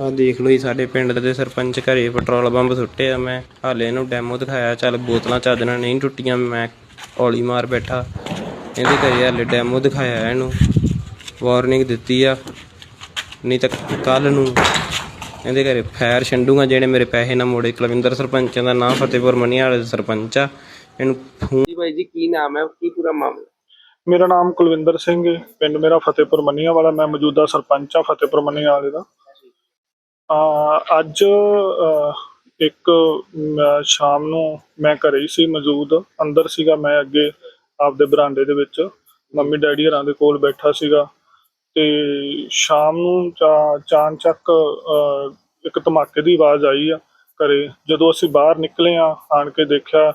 ਆ ਦੇਖ ਲਓ ਜੀ ਸਾਡੇ ਪਿੰਡ ਦੇ ਸਰਪੰਚ ਘਰੇ ਪੈਟਰੋਲ ਬੰਬ ਸੁੱਟੇ ਆ। ਮੈਂ ਹਾਲੇ ਇਹਨੂੰ ਡੈਮੋ ਦਿਖਾਇਆ ਚੱਲ ਬੋਤਲਾਂ ਨਾਲ ਨਹੀਂ ਟੁੱਟੀਆਂ ਮੈਂ ਔਲੀ ਮਾਰ ਬੈਠਾ। ਇਹਦੇ ਘਰੇ ਹਾਲੇ ਡੈਮੋ ਦਿਖਾਇਆ ਇਹਨੂੰ। ਵਾਰਨਿੰਗ ਦਿੱਤੀ ਆ ਨਹੀਂ ਤਾਂ ਕੱਲ ਨੂੰ ਇਹਦੇ ਘਰੇ ਫਾਇਰ ਛੰਡੂਗਾ ਜਿਹੜੇ ਮੇਰੇ ਪੈਸੇ ਨਾ ਮੋੜੇ। ਕੁਲਵਿੰਦਰ ਸਰਪੰਚ ਦਾ ਨਾਮ ਫਤਿਹਪੁਰ ਮਨੀਵਾਲੇ ਦਾ ਸਰਪੰਚ ਆ। ਇਹਨੂੰ ਫੋਨ ਜੀ ਬਾਈ ਜੀ ਕੀ ਨਾਮ ਹੈ? ਕੀ ਪੂਰਾ ਮਾਮਲਾ? ਮੇਰਾ ਨਾਮ ਕੁਲਵਿੰਦਰ ਸਿੰਘ ਹੈ। ਪਿੰਡ ਮੇਰਾ ਫਤਿਹਪੁਰ ਮੰਨੀਆਂ ਵਾਲਾ ਮੈਂ ਮੌਜੂਦਾ ਸਰਪੰਚ ਆ ਫਤਿਹਪੁਰ ਮੰਨੀਆਂ ਵਾਲੇ ਦਾ। ਅੱਜ ਇੱਕ ਸ਼ਾਮ ਨੂੰ ਮੈਂ ਘਰੇ ਹੀ ਸੀ ਮੌਜੂਦ। ਅੰਦਰ ਸੀਗਾ ਮੈਂ ਅੱਗੇ ਆਪਦੇ ਬਰਾਂਡੇ ਦੇ ਵਿੱਚ। ਮੰਮੀ ਡੈਡੀ ਹਰਾਂ ਦੇ ਕੋਲ ਬੈਠਾ ਸੀਗਾ। ਤੇ ਸ਼ਾਮ ਨੂੰ ਚਾ- ਚਾਨਚੱਕ ਇੱਕ ਧਮਾਕੇ ਦੀ ਆਵਾਜ਼ ਆਈ ਆ ਘਰੇ। ਜਦੋਂ ਅਸੀਂ ਬਾਹਰ ਨਿਕਲੇ ਆ, ਆਣ ਕੇ ਦੇਖਿਆ,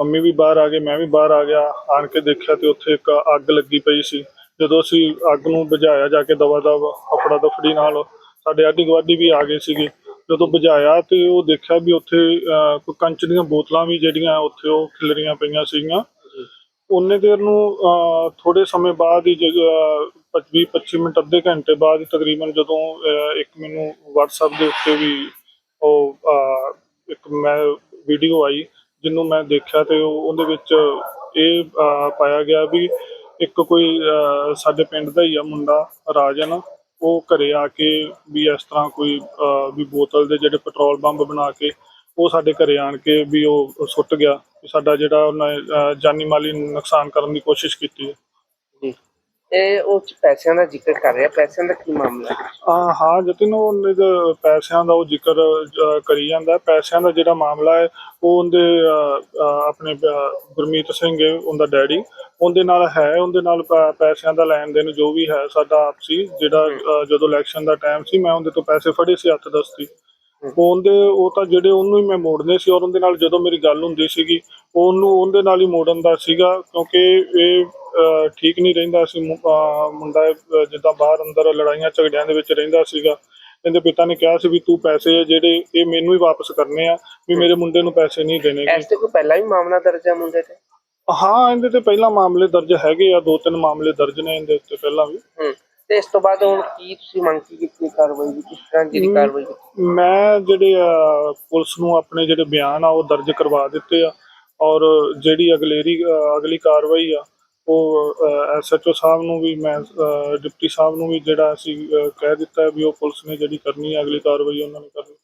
ਮੰਮੀ ਵੀ ਬਾਹਰ ਆ ਗਏ, ਮੈਂ ਵੀ ਬਾਹਰ ਆ ਗਿਆ। ਆਣ ਕੇ ਦੇਖਿਆ ਤੇ ਉੱਥੇ ਇੱਕ ਅੱਗ ਲੱਗੀ ਪਈ ਸੀ। ਜਦੋਂ ਅਸੀਂ ਅੱਗ ਨੂੰ ਬੁਝਾਇਆ, ਜਾ ਕੇ ਦਵਾ ਦਵਾ ਆਪਣਾ ਦਫੜੀ ਨਾਲ ਸਾਡੇ ਆਡੀ ਗਵਾਡੀ ਵੀ ਆ ਗਏ ਸੀਗੇ। ਜਦੋਂ ਬੁਝਾਇਆ ਤੇ ਉਹ ਦੇਖਿਆ ਵੀ ਉੱਥੇ ਕੋਈ ਕੰਚ ਦੀਆਂ ਬੋਤਲਾਂ ਵੀ ਜਿਹੜੀਆਂ ਉੱਥੇ ਉਹ ਖਿਲਰੀਆਂ ਪਈਆਂ ਸੀਗੀਆਂ। ਉਹਨੇ ਦੇਰ ਨੂੰ ਥੋੜੇ ਸਮੇਂ ਬਾਅਦ ਹੀ 20 25 ਮਿੰਟ ਅੱਧੇ ਘੰਟੇ ਬਾਅਦ ਤਕਰੀਬਨ ਜਦੋਂ ਇੱਕ ਮੈਨੂੰ WhatsApp ਦੇ ਉੱਤੇ ਵੀ ਉਹ ਇੱਕ ਮੈਂ ਵੀਡੀਓ ਆਈ ਜਿਹਨੂੰ ਮੈਂ ਦੇਖਿਆ ਤੇ ਉਹ- ਉਹਦੇ ਵਿੱਚ ਇਹ ਪਾਇਆ ਗਿਆ ਵੀ ਇੱਕ ਕੋਈ ਸਾਡੇ ਪਿੰਡ ਦਾ ਹੀ ਆ ਮੁੰਡਾ ਰਾਜਨ। ਉਹ ਘਰੇ ਆ ਕੇ ਵੀ ਇਸ ਤਰ੍ਹਾਂ ਕੋਈ ਵੀ ਬੋਤਲ ਦੇ ਜਿਹੜੇ ਪੈਟਰੋਲ ਬੰਬ ਬਣਾ ਕੇ ਉਹ ਸਾਡੇ ਘਰੇ ਆਣ ਕੇ ਵੀ ਉਹ ਸੁੱਟ ਗਿਆ। ਵੀ ਸਾਡਾ ਜਿਹੜਾ ਉਹਨੇ ਅਹ, ਜਾਨੀ ਮਾਲੀ ਨੁਕਸਾਨ ਕਰਨ ਦੀ ਕੋਸ਼ਿਸ਼ ਕੀਤੀ ਹੈ। ਇਹ ਉਹ 'ਚ ਪੈਸਿਆਂ ਦਾ ਜ਼ਿਕਰ ਕਰ ਰਿਹਾ ਪੈਸਿਆਂ ਦਾ ਕੀ ਮਾਮਲਾ ਹੈ? ਆ ਹਾਂ ਜਤਿਨ ਉਹਨੇ ਦੇ ਪੈਸਿਆਂ ਦਾ ਉਹ ਜ਼ਿਕਰ ਕਰੀ ਜਾਂਦਾ ਹੈ। ਪੈਸਿਆਂ ਦਾ ਜਿਹੜਾ ਮਾਮਲਾ ਹੈ ਉਹ ਉਹਦੇ ਆਪਣੇ ਗੁਰਮੀਤ ਸਿੰਘ ਹੈ ਉਹਦਾ ਡੈਡੀ। ਉਹਦੇ ਨਾਲ ਹੈ ਉਹਦੇ ਨਾਲ ਪੈ- ਪੈਸਿਆਂ ਦਾ ਲੈਣ ਦੇਣ ਜੋ ਵੀ ਹੈ ਸਾਡਾ ਆਪਸੀ ਜਿਹੜਾ ਜਦੋਂ ਇਲੈਕਸ਼ਨ ਦਾ ਟਾਈਮ ਸੀ ਮੈਂ ਉਹਦੇ ਤੋਂ ਪੈਸੇ ਫੜੇ ਸੀ ਹੱਥ ਦਸਤੀ ਉਹਦੇ ਉਹ ਤਾਂ ਜਿਹੜੇ ਉਹਨੂੰ ਹੀ ਮੈਂ ਮੋੜਨੇ ਸੀ ਔਰ ਉਹਦੇ ਨਾਲ ਜਦੋਂ ਮੇਰੀ ਗੱਲ ਹੁੰਦੀ ਸੀਗੀ ਉਹਨੂੰ ਉਹਦੇ ਨਾਲ ਹੀ ਮੋੜਨ ਦਾ ਸੀਗਾ ਕਿਉਂਕਿ ਇਹ ਠੀਕ ਨਹੀਂ ਰਹਿੰਦਾ ਸੀ ਮੁੰਡਾ ਜਿੱਦਾਂ ਬਾਹਰ ਅੰਦਰ ਲੜਾਈਆਂ ਝਗੜਿਆਂ ਦੇ ਵਿੱਚ ਰਹਿੰਦਾ ਸੀਗਾ। ਇਹਦੇ ਪਿਤਾ ਨੇ ਕਿਹਾ ਸੀ ਵੀ ਤੂੰ ਪੈਸੇ ਜਿਹੜੇ ਇਹ ਮੈਨੂੰ ਹੀ ਵਾਪਸ ਕਰਨੇ ਆ ਵੀ ਮੇਰੇ ਮੁੰਡੇ ਨੂੰ ਪੈਸੇ ਨਹੀਂ ਦੇਣੇ। ਇਸ ਤੇ ਕੋਈ ਪਹਿਲਾਂ ਵੀ ਮਾਮਲਾ ਦਰਜ ਹੈ ਮੁੰਡੇ ਤੇ? ਹਾਂ ਇਹਦੇ ਤੇ ਪਹਿਲਾਂ ਮਾਮਲੇ ਦਰਜ ਹੈਗੇ ਆ ਦੋ ਤਿੰਨ ਮਾਮਲੇ ਦਰਜ ਨੇ ਇਹਦੇ ਉੱਤੇ ਪਹਿਲਾਂ ਵੀ। ਹੂੰ। ਤੇ ਇਸ ਤੋਂ ਬਾਅਦ ਹੁਣ ਕੀ ਤੁਸੀਂ ਮੰਗ ਕੀ ਕੀਤੀ ਕਾਰਵਾਈ ਦੀ? ਕਿਸ ਤਰ੍ਹਾਂ ਦੀ ਕਾਰਵਾਈ ਕੀਤੀ? ਮੈਂ ਜਿਹੜੇ ਪੁਲਿਸ ਨੂੰ ਆਪਣੇ ਜਿਹੜੇ ਬਿਆਨ ਆ ਉਹ ਦਰਜ ਕਰਵਾ ਦਿੱਤੇ ਆ ਔਰ ਜਿਹੜੀ ਅਗਲੇਰੀ ਅਗਲੀ ਕਾਰਵਾਈ ਆ ਉਹ ਐਸਐਚਓ ਸਾਹਿਬ ਨੂੰ ਵੀ ਮੈਂ ਡਿਪਟੀ ਸਾਹਿਬ ਨੂੰ ਵੀ ਜਿਹੜਾ ਅਸੀਂ ਕਹਿ ਦਿੱਤਾ ਹੈ ਵੀ ਉਹ ਪੁਲਿਸ ਨੇ ਜਿਹੜੀ ਕਰਨੀ ਹੈ ਅਗਲੀ ਕਾਰਵਾਈ ਉਹਨਾਂ ਨੇ ਕਰਨੀ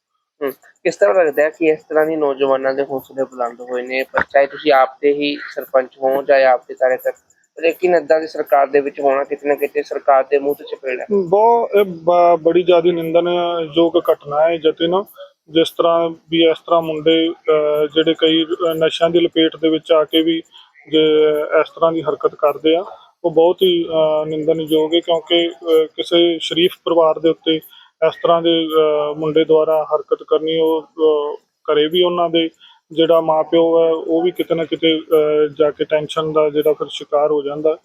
ਹੂੰ ਕਿਸ ਤਰ੍ਹਾਂ ਲੱਗਦਾ ਹੈ ਕਿ ਇਸ ਤਰ੍ਹਾਂ ਦੀ ਨੌਜਵਾਨਾਂ ਦੇ ਹੌਸਲੇ ਬੁਲੰਦ ਹੋਏ ਨੇ? ਪਰ ਚਾਹੇ ਤੁਸੀਂ ਆਪ ਦੇ ਹੀ ਸਰਪੰਚ ਹੋ ਚਾਹੇ ਆਪ ਦੇ ਕਾਰਜਕਰਤਾ ਲੇਕਿਨ ਏਦਾਂ ਦੀ ਸਰਕਾਰ ਦੇ ਵਿੱਚ ਹੋਣਾ ਕਿਤੇ ਨਾ ਕਿਤੇ ਸਰਕਾਰ ਦੇ ਮੂੰਹ ਤੇ ਚਪੇੜ ਹੈ। ਬਹੁਤ ਇਹ ਬ- ਬੜੀ ਜ਼ਿਆਦਾ ਨਿੰਦਨਯੋਗ ਘਟਨਾ ਹੈ ਜਤਿਨ ਜਿਸ ਤਰ੍ਹਾਂ ਵੀ ਇਸ ਤਰ੍ਹਾਂ ਮੁੰਡੇ ਅਹ, ਜਿਹੜੇ ਕਈ ਅਹ, ਨਸ਼ਿਆਂ ਦੀ ਲਪੇਟ ਦੇ ਵਿੱਚ ਆ ਕੇ ਵੀ ਜੇ ਇਸ ਤਰ੍ਹਾਂ ਦੀ ਹਰਕਤ ਕਰਦੇ ਆ ਉਹ ਬਹੁਤ ਹੀ ਅਹ, ਨਿੰਦਨਯੋਗ ਹੈ ਕਿਉਂਕਿ ਅਹ, ਕਿਸੇ ਸ਼ਰੀਫ ਪਰਿਵਾਰ ਦੇ ਉੱਤੇ ਇਸ ਤਰ੍ਹਾਂ ਦੇ ਅਹ, ਮੁੰਡੇ ਦੁਆਰਾ ਹਰਕਤ ਕਰਨੀ ਉਹ ਅਹ, ਘਰੇ ਵੀ ਉਹਨਾਂ ਦੇ। ਜਿਹੜਾ ਮਾਪਿਓ ਹੈ ਉਹ ਵੀ ਕਿਤੇ ਨਾ ਕਿਤੇ ਜਾ ਕੇ ਟੈਨਸ਼ਨ ਦਾ ਜਿਹੜਾ ਫਿਰ ਸ਼ਿਕਾਰ ਹੋ ਜਾਂਦਾ।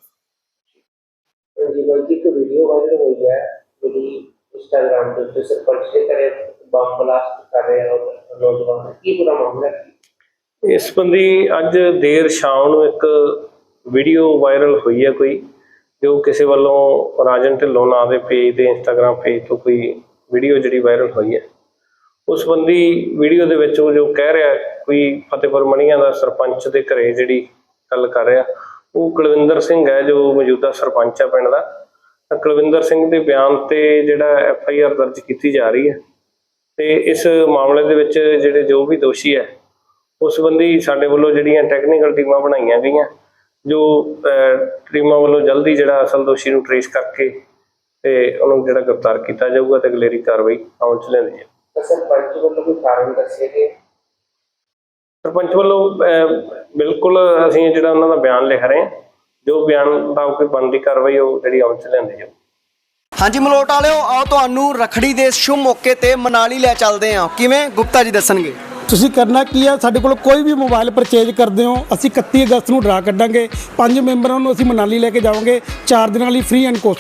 ਜੀ ਬਲਕਿ ਇੱਕ ਵੀਡੀਓ ਵਾਇਰਲ ਹੋਈ ਹੈ ਜਿਹੜੀ ਇੰਸਟਾਗ੍ਰਾਮ ਤੇ ਉੱਤੇ ਸਰਪੰਚ ਦੇ ਘਰੇ ਬੰਬ ਬਲਾਸਟ ਕਰ ਰਹੇ ਆ ਉਹ ਨੌਜਵਾਨ ਕੀ ਪੂਰਾ ਮਾਮਲਾ ਹੈ? ਇਸ ਸੰਬੰਧੀ ਅੱਜ ਦੇਰ ਸ਼ਾਮ ਨੂੰ ਇੱਕ ਵੀਡੀਓ ਵਾਇਰਲ ਹੋਈ ਹੈ ਕੋਈ ਜੋ ਕਿਸੇ ਵੱਲੋਂ ਰਾਜਨ ਢਿੱਲੋਂ ਨਾਂ ਦੇ ਪੇਜ ਤੇ ਇੰਸਟਾਗ੍ਰam ਪੇਜ ਤੋਂ ਕੋਈ ਵੀਡੀਓ ਜਿਹੜੀ ਵਾਇਰਲ ਹੋਈ ਹੈ। ਉਸ ਸੰਬੰਧੀ ਵੀਡੀਓ ਦੇ ਵਿੱਚ ਉਹ ਜੋ ਕਹਿ ਰਿਹਾ ਕੋਈ ਫਤਿਹਪੁਰ ਮਣੀਆਂ ਦਾ ਸਰਪੰਚ ਦੇ ਘਰੇ ਜਿਹੜੀ ਗੱਲ ਕਰ ਰਿਹਾ, ਉਹ ਕੁਲਵਿੰਦਰ ਸਿੰਘ ਹੈ ਜੋ ਮੌਜੂਦਾ ਸਰਪੰਚ ਹੈ ਪਿੰਡ ਦਾ। ਕੁਲਵਿੰਦਰ ਸਿੰਘ ਦੇ ਬਿਆਨ ਤੇ ਜਿਹੜਾ ਐਫ ਆਈ ਆਰ ਦਰਜ ਕੀਤੀ ਜਾ ਰਹੀ ਹੈ ਤੇ ਇਸ ਮਾਮਲੇ ਦੇ ਵਿੱਚ ਜਿਹੜੇ ਜੋ ਵੀ ਦੋਸ਼ੀ ਹੈ, ਉਸ ਸੰਬੰਧੀ ਸਾਡੇ ਵੱਲੋਂ ਜਿਹੜੀਆਂ ਟੈਕਨੀਕਲ ਟੀਮਾਂ ਬਣਾਈਆਂ ਗਈਆਂ, ਜੋ ਟੀਮਾਂ ਵੱਲੋਂ ਜਲਦੀ ਜਿਹੜਾ ਅਸਲ ਦੋਸ਼ੀ ਨੂੰ ਟ੍ਰੇਸ ਕਰਕੇ ਤੇ ਉਹਨੂੰ ਜਿਹੜਾ ਗ੍ਰਿਫਤਾਰ ਕੀਤਾ ਜਾਊਗਾ ਤੇ ਅਗਲੇਰੀ ਕਾਰਵਾਈ ਅਮਲ ਚ ਲਿਆਂਦੀ ਜਾਊ ਤਾਂ ਸਰਪੰਚ ਵੱਲੋਂ ਕੋਈ ਕਾਰਨ ਦੱਸੇ ਗਏ? ਸਰਪੰਚ ਵੱਲੋਂ ਬਿਲਕੁਲ ਅਸੀਂ ਜਿਹੜਾ ਉਹਨਾਂ ਦਾ ਬਿਆਨ ਲਿਖ ਰਹੇ ਹਾਂ ਜੋ ਬਿਆਨ ਦਾ ਕੋਈ ਬਣਦੀ ਕਾਰਵਾਈ ਉਹ ਜਿਹੜੀ ਅਮਲ ਚ ਲਿਆਂਦੀ ਜਾਊ। ਹਾਂਜੀ ਮਲੋਟ ਵਾਲਿਓ ਆਓ ਤੁਹਾਨੂੰ ਰਖੜੀ ਦੇ ਸ਼ੁਭ ਮੌਕੇ ਤੇ ਮਨਾਲੀ ਲੈ ਚੱਲਦੇ ਹਾਂ। ਕਿਵੇਂ? ਗੁਪਤਾ ਜੀ ਦੱਸਣਗੇ। ਤੁਸੀਂ ਕਰਨਾ ਕੀ ਹੈ ਸਾਡੇ ਕੋਲ ਕੋਈ ਵੀ ਮੋਬਾਈਲ ਪਰਚੇਜ ਕਰਦੇ ਹੋ ਅਸੀਂ 31 ਅਗਸਤ ਨੂੰ ਡਰਾ ਕੱਢਾਂਗੇ। ਪੰਜ ਮੈਂਬਰਾਂ ਨੂੰ ਅਸੀਂ ਮਨਾਲੀ ਲੈ ਕੇ ਜਾਵਾਂਗੇ। 4 ਦਿਨਾਂ ਲਈ ਫ੍ਰੀ ਐਂਡ ਕੋਸਟ